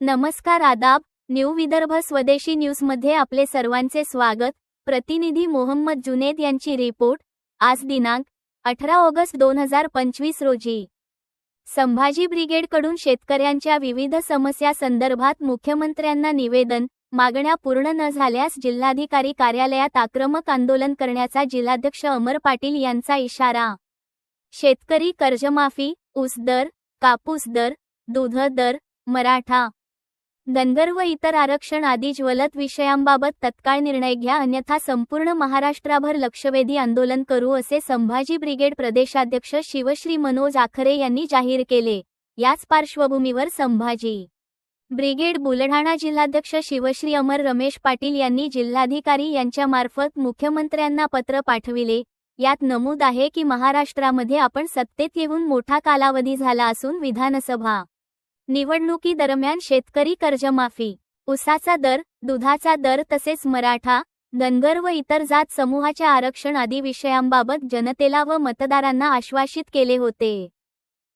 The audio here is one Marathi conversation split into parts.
नमस्कार आदाब न्यू विदर्भ स्वदेशी न्यूजमध्ये आपले सर्वांचे स्वागत. प्रतिनिधी मोहम्मद जुनेद यांची रिपोर्ट. आज दिनांक अठरा ऑगस्ट दोन हजार पंचवीस रोजी. संभाजी ब्रिगेडकडून शेतकऱ्यांच्या विविध समस्या संदर्भात मुख्यमंत्र्यांना निवेदन मागण्या पूर्ण न झाल्यास जिल्हाधिकारी कार्यालयात आक्रमक आंदोलन करण्याचा जिल्हाध्यक्ष अमर पाटील यांचा इशारा. शेतकरी कर्जमाफी ऊस दर कापूस दर दूध दर मराठा. धनगर व इतर आरक्षण आदी ज्वलत विषयांबाबत तत्काळ निर्णय घ्या अन्यथा संपूर्ण महाराष्ट्राभर लक्षवेधी आंदोलन करू असे संभाजी ब्रिगेड प्रदेशाध्यक्ष शिवश्री मनोज आखरे यांनी जाहीर केले. याच पार्श्वभूमीवर संभाजी ब्रिगेड बुलढाणा जिल्हाध्यक्ष शिवश्री अमर रमेश पाटील यांनी जिल्हाधिकारी यांच्यामार्फत मुख्यमंत्र्यांना पत्र पाठविले. यात नमूद आहे की महाराष्ट्रामध्ये आपण सत्तेत येऊन मोठा कालावधी झाला असून विधानसभा निवडणुकीदरम्यान शेतकरी कर्जमाफी उसाचा दर दुधाचा दर तसेच मराठा धनगर व इतर जात समूहाच्या आरक्षण आदी विषयांबाबत जनतेला व मतदारांना आश्वासित केले होते.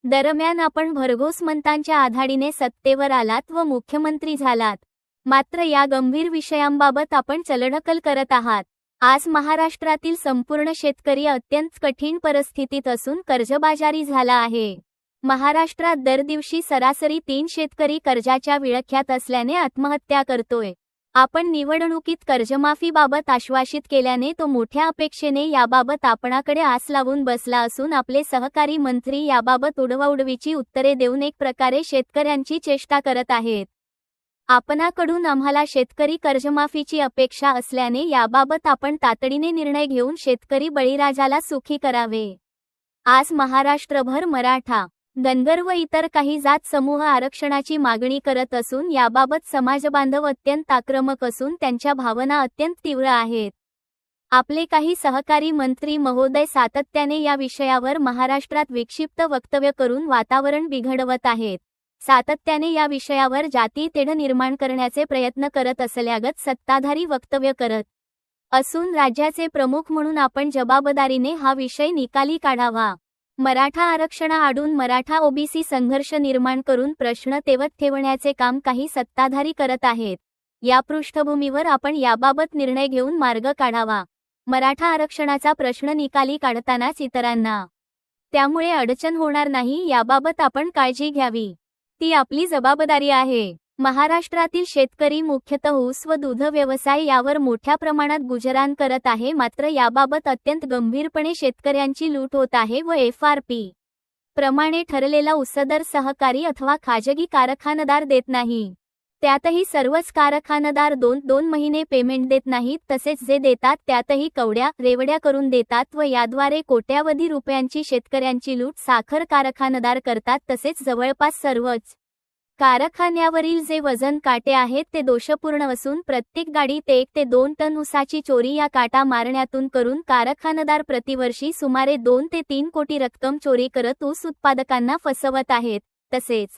दरम्यान आपण भरघोस मंतांच्या आघाडीने सत्तेवर आलात व मुख्यमंत्री झालात. मात्र या गंभीर विषयांबाबत आपण चलढकल करत आहात. आज महाराष्ट्रातील संपूर्ण शेतकरी अत्यंत कठीण परिस्थितीत असून कर्जबाजारी झाला आहे. महाराष्ट्रात दर दिवशी सरासरी तीन शेतकरी कर्जाच्या विळख्यात असल्याने आत्महत्या करतोय. आपण निवडणुकीत कर्जमाफीबाबत आश्वासित केल्याने तो मोठ्या अपेक्षेने याबाबत आपणाकडे आस लावून बसला असून आपले सहकारी मंत्री याबाबत उडवाउडवीची उत्तरे देऊन एक प्रकारे शेतकऱ्यांची चेष्टा करत आहेत. आपणाकडून आम्हाला शेतकरी कर्जमाफीची अपेक्षा असल्याने याबाबत आपण तातडीने निर्णय घेऊन शेतकरी बळीराजाला सुखी करावे. आज महाराष्ट्रभर मराठा धनगर व इतर काही जात समूह आरक्षणाची मागणी करत असून याबाबत समाजबांधव अत्यंत आक्रमक असून त्यांच्या भावना अत्यंत तीव्र आहेत. आपले काही सहकारी मंत्री महोदय सातत्याने या विषयावर महाराष्ट्रात विक्षिप्त वक्तव्य करून वातावरण बिघडवत आहेत. सातत्याने या विषयावर जाती तेढ निर्माण करण्याचे प्रयत्न करत असल्यागत सत्ताधारी वक्तव्य करत असून राज्याचे प्रमुख म्हणून आपण जबाबदारीने हा विषय निकाली काढावा. मराठा आरक्षणाआडून मराठा ओबीसी संघर्ष निर्माण करून प्रश्न तेवत ठेवण्याचे काम काही सत्ताधारी करत आहेत. या पृष्ठभूमीवर आपण याबाबत निर्णय घेऊन मार्ग काढावा. मराठा आरक्षणाचा प्रश्न निकाली काढतानाच इतरांना. त्यामुळे अडचण होणार नाही याबाबत आपण काळजी घ्यावी. ती आपली जबाबदारी आहे. महाराष्ट्रातील शेतकरी मुख्यतः ऊस व दूध व्यवसाय यावर मोठ्या प्रमाणात गुजराण करत आहे. मात्र याबाबत अत्यंत गंभीरपणे शेतकऱ्यांची लूट होत आहे व एफ आर पी प्रमाणे ठरलेला उसदर सहकारी अथवा खाजगी कारखानदार देत नाही. त्यातही सर्वच कारखानदार दोन दोन महिने पेमेंट देत नाहीत. तसेच जे देतात त्यातही कवड्या रेवड्या करून देतात व याद्वारे कोट्यावधी रुपयांची शेतकऱ्यांची लूट साखर कारखानदार करतात. तसेच जवळपास सर्वच कारखान्यावरील जे वजन काटे आहेत ते दोषपूर्ण असून प्रत्येक गाडीत एक ते दोन टन उसाची चोरी या काटा मारण्यातून करून कारखानदार प्रतिवर्षी सुमारे दोन ते तीन कोटी रक्कम चोरी करत ऊस उत्पादकांना फसवत आहेत. तसेच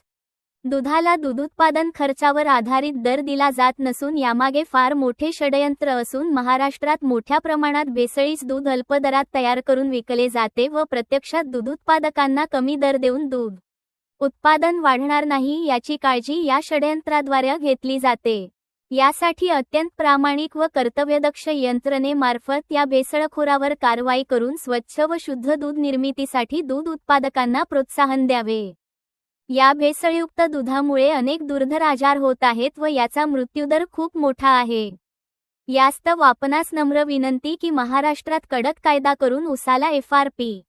दुधाला दूध उत्पादन खर्चावर आधारित दर दिला जात नसून यामागे फार मोठे षडयंत्र असून महाराष्ट्रात मोठ्या प्रमाणात भेसळीच दूध अल्प दरात तयार करून विकले जाते व प्रत्यक्षात दूध उत्पादकांना कमी दर देऊन दूध उत्पादन वाढणार नाही याची काळजी या षडयंत्राद्वारे घेतली जाते. यासाठी अत्यंत प्रामाणिक व कर्तव्यदक्ष यंत्रणेमार्फत या भेसळखोरावर कारवाई करून स्वच्छ व शुद्ध दूध निर्मितीसाठी दूध उत्पादकांना प्रोत्साहन द्यावे. या भेसळयुक्त दुधामुळे अनेक दुर्धर आजार होत आहेत व याचा मृत्यूदर खूप मोठा आहे. यास्तव आपणास नम्र विनंती की महाराष्ट्रात कडक कायदा करून उसाला एफ आर पी.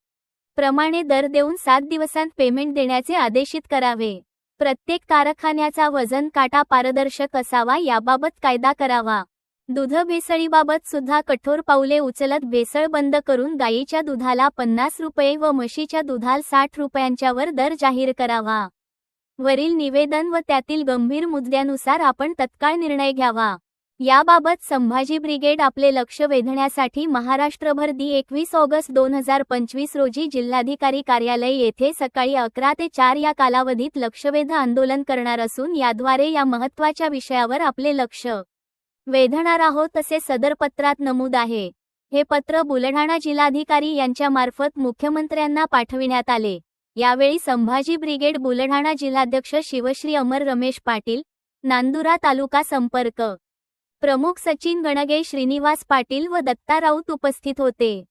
प्रमाणे दर देऊन सात दिवसांत पेमेंट देण्याचे आदेशित करावे. प्रत्येक कारखान्याचा वजन काटा पारदर्शक असावा याबाबत कायदा करावा. दूध भेसळीबाबत सुद्धा कठोर पाऊले उचलत भेसळ बंद करून गायीच्या दुधाला पन्नास रुपये व म्हशीच्या दुधाल साठ रुपयांच्यावर दर जाहीर करावा. वरील निवेदन व त्यातील गंभीर मुद्द्यानुसार आपण तत्काळ निर्णय घ्यावा. याबाबत संभाजी ब्रिगेड आपले लक्ष वेधण्यासाठी महाराष्ट्रभर दी एकवीस ऑगस्ट दोन हजार पंचवीस रोजी जिल्हाधिकारी कार्यालय येथे सकाळी अकरा ते चार या कालावधीत लक्षवेध आंदोलन करणार असून याद्वारे या महत्त्वाच्या विषयावर आपले लक्ष वेधणार आहोत असे सदर पत्रात नमूद आहे. हे पत्र बुलढाणा जिल्हाधिकारी यांच्यामार्फत मुख्यमंत्र्यांना पाठविण्यात आले. यावेळी संभाजी ब्रिगेड बुलढाणा जिल्हाध्यक्ष शिवश्री अमर रमेश पाटील नांदुरा तालुका संपर्क प्रमुख सचिन गणगे श्रीनिवास पाटील व दत्ता राऊत उपस्थित होते.